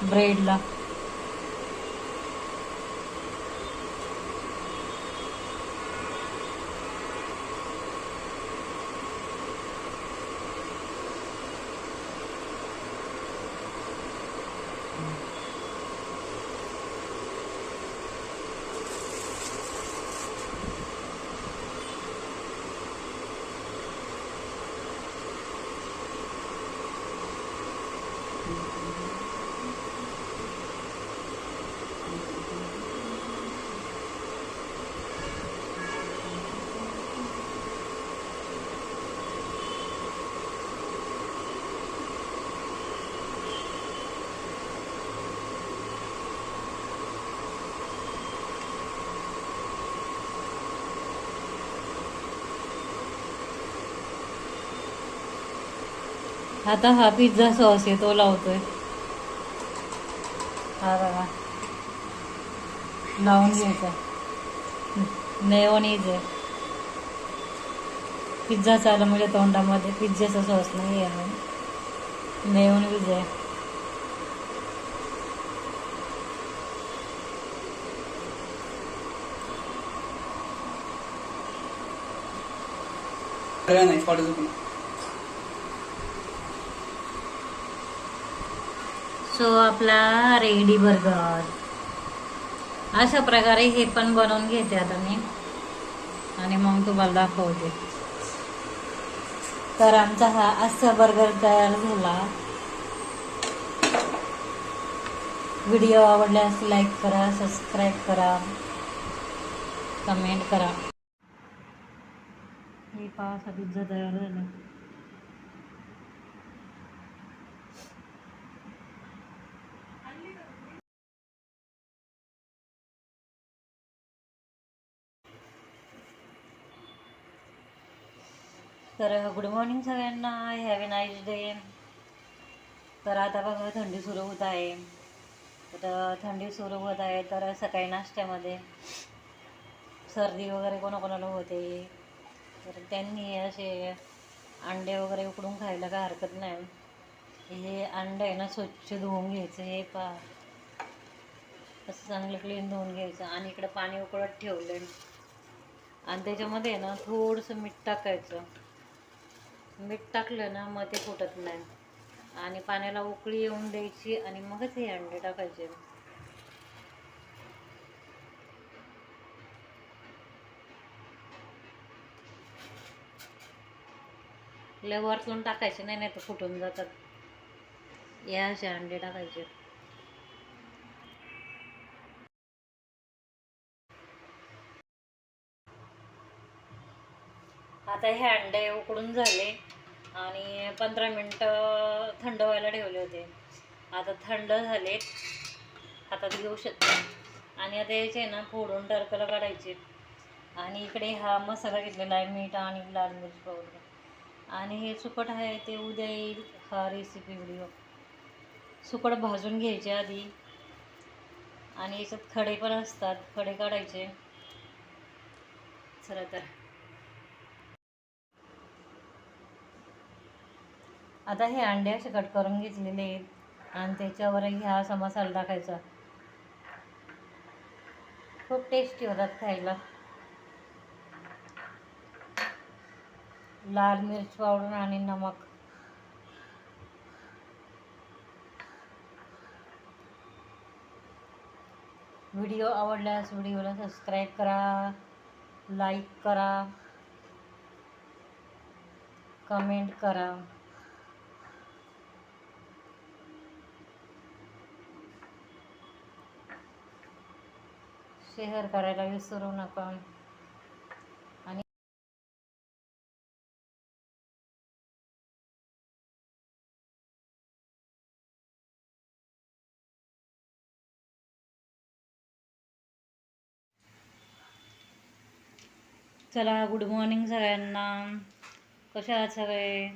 ब्रेडला. आता हा pizza sauce आहे तो लावतोय. हा बघा. लावून घ्यायचा. नेओनीज आहे. पिझ्झा चालू म्हणजे तोंडामध्ये पिझ्झाचा सॉस नाही आहे. नेओनीज आहे. सगळ्या नाही पाठवतो पण सो आपला रेडी बर्गर. अशा प्रकारे हे पण बनवून घेते आता मी. आणि मग तुम्हाला दाखवते. तर आमचा हा असा बर्गर तयार झाला. व्हिडिओ आवडल्यास लाईक करा सबस्क्राईब करा कमेंट करा. हे पहा पिझ्झा तयार झाला. तर गुड मॉर्निंग सगळ्यांना. हॅव ए नाईस डे तर आता बघा थंडी सुरू होत आहे. तर थंडी सुरू होत आहे. तर सकाळी नाश्त्यामध्ये सर्दी वगैरे कोणाकोणाला होते. तर त्यांनी असे अंडे वगैरे उकडून खायला काय हरकत नाही. हे अंडे आहे ना स्वच्छ धुवून घ्यायचं. हे पा असं चांगलं क्लीन धुवून घ्यायचं. आणि इकडं पाणी उकळत ठेवलं आणि त्याच्यामध्ये आहे ना थोडंसं मीठ टाकायचं. मीठ टाकलं ना मग ते फुटत नाही. आणि पाण्याला उकळी येऊन द्यायची आणि मगच हे अंडे टाकायचे. लय वरतून टाकायचे नाही नाही तर फुटून जातात. या असे अंडे टाकायचे. आता हे अंडे उकडून झाले. आणि पंधरा मिनटं थंड व्हायला ठेवले होते. आता थंड झाले. हातात घेऊ शकते आणि आता याचे ना फोडून टरकलं काढायचे. आणि इकडे हा मसाला घेतलेला आहे मीठ आणि लाल मिरची पावडर. आणि हे सुकट आहे ते उद्या येईल हा रेसिपी व्हिडिओ सुकट भाजून घ्यायचे आधी. आणि याच्यात खडे पण असतात खडे काढायचे. चला तर. आता हे अंडे असे कट करून घेतलेले आहेत. आणि त्याच्यावरही हा असा मसाला टाकायचा. खूप टेस्टी होतात खायला. लाल मिरच पावडर आणि नमक. व्हिडिओ आवडल्यास व्हिडिओला सबस्क्राईब करा लाईक करा कमेंट करा. शेअर करायला विसरू नका. आणि चला गुड मॉर्निंग सगळ्यांना. कशा आहात सगळे?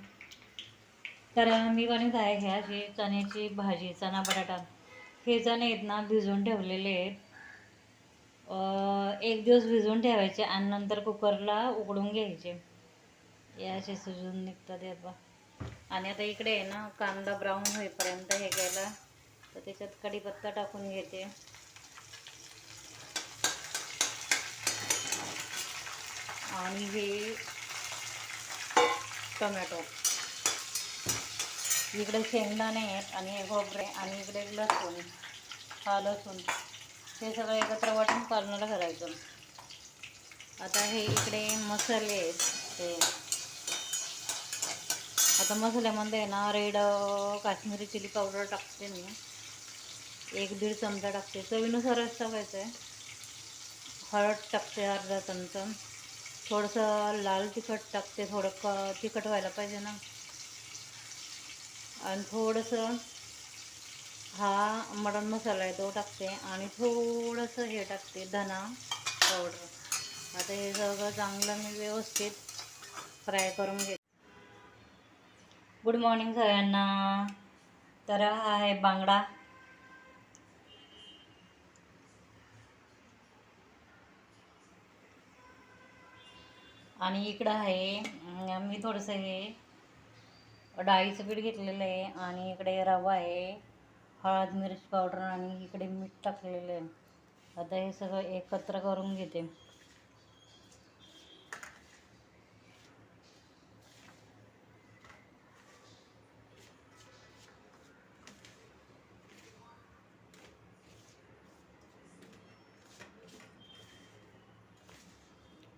तर मी बनवत आहे ह्या जी चण्याची भाजी चणा बटाटा. हे चणे आहेत ना भिजवून ठेवलेले आहेत. एक दिवस भिजवून ठेवायचे आणि नंतर कुकरला उकडून घ्यायचे. या असे सुजून निघतात हे बा आणि आता इकडे आहे ना कांदा ब्राऊन होईपर्यंत हे घ्यायला. तर त्याच्यात कढीपत्ता टाकून घेते. आणि हे टोमॅटो. इकडे शेंगदाणे आहेत आणि हे खोबरे आणि इकडे लसूण. हा लसूण. हे सगळं एकत्र वाटून कॉर्नरला घालायचं आता हे इकडे मसाले आहेत ते. आता मसाल्यामध्ये आहे ना रेड काश्मीरी चिली पावडर टाकते मी. एक दीड चमचा टाकते. चवीनुसारच टाकायचं आहे. हळद टाकते अर्धा चमचा. थोडंसं लाल तिखट टाकते. थोडं क तिखट व्हायला पाहिजे ना. आणि थोडंसं हा मटण मसाला आहे तो टाकते आणि थोडंसं हे टाकते धना पावडर आता हे सगळं चांगलं मी व्यवस्थित फ्राय करून घेते. गुड मॉर्निंग सगळ्यांना. तर हा आहे बांगडा. आणि इकडं आहे मी थोडंसं हे डाळीचं पीठ घेतलेलं आहे आणि इकडे रवा आहे. हळद मिरची पावडर आणि इकडे मीठ टाकलेलं आहे. आता हे सगळं एकत्र करून घेते.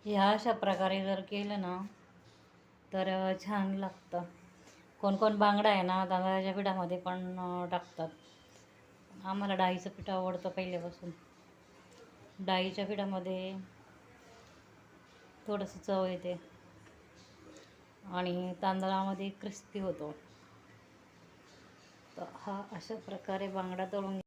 ह्या अशा प्रकारे जर केलं ना तर छान लागतं. कोण कोण बांगडा आहे ना तांदळाच्या पिठामध्ये पण टाकतात. आम्हाला डाळीचं पीठ आवडतं पहिल्यापासून. डाळीच्या पिठामध्ये थोडंसं चव येते. आणि तांदळामध्ये क्रिस्पी होतो. तर हा अशा प्रकारे बांगडा तळून